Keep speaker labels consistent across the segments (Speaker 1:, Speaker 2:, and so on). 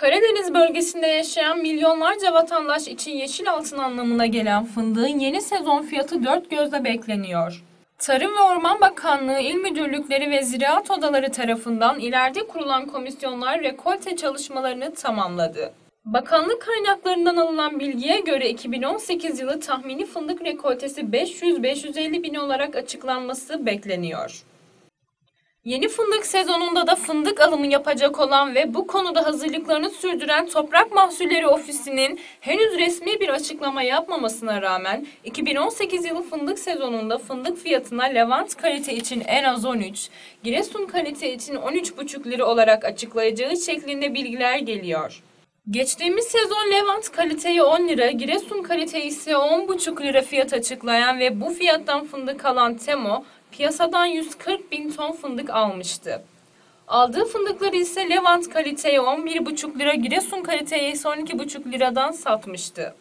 Speaker 1: Karadeniz bölgesinde yaşayan milyonlarca vatandaş için yeşil altın anlamına gelen fındığın yeni sezon fiyatı dört gözle bekleniyor. Tarım ve Orman Bakanlığı İl Müdürlükleri ve Ziraat Odaları tarafından ileride kurulan komisyonlar rekolte çalışmalarını tamamladı. Bakanlık kaynaklarından alınan bilgiye göre 2018 yılı tahmini fındık rekoltesi 500-550 bin olarak açıklanması bekleniyor. Yeni fındık sezonunda da fındık alımı yapacak olan ve bu konuda hazırlıklarını sürdüren Toprak Mahsulleri Ofisi'nin henüz resmi bir açıklama yapmamasına rağmen 2018 yılı fındık sezonunda fındık fiyatına Levant kalite için en az 13, Giresun kalite için 13,5 lira olarak açıklayacağı şeklinde bilgiler geliyor. Geçtiğimiz sezon Levant kaliteyi 10 lira, Giresun kaliteyi ise 10,5 lira fiyat açıklayan ve bu fiyattan fındık alan Temo, piyasadan 140 bin ton fındık almıştı. Aldığı fındıkları ise Levant kaliteye 11,5 lira, Giresun kaliteye ise 12,5 liradan satmıştı.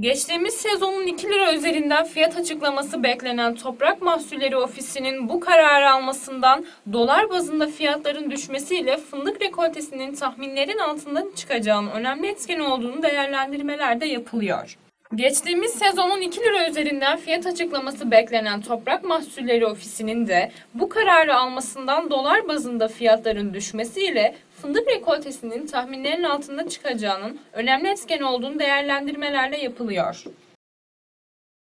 Speaker 1: Geçtiğimiz sezonun 2 lira üzerinden fiyat açıklaması beklenen Toprak Mahsulleri Ofisi'nin bu kararı almasından dolar bazında fiyatların düşmesiyle fındık rekoltesinin tahminlerin altından çıkacağının önemli etken olduğunu değerlendirmelerde yapılıyor. Geçtiğimiz sezonun 2 lira üzerinden fiyat açıklaması beklenen Toprak Mahsulleri Ofisi'nin de bu kararı almasından dolar bazında fiyatların düşmesiyle fındık rekoltesinin tahminlerin altında çıkacağının önemli etken olduğunu değerlendirmelerle yapılıyor.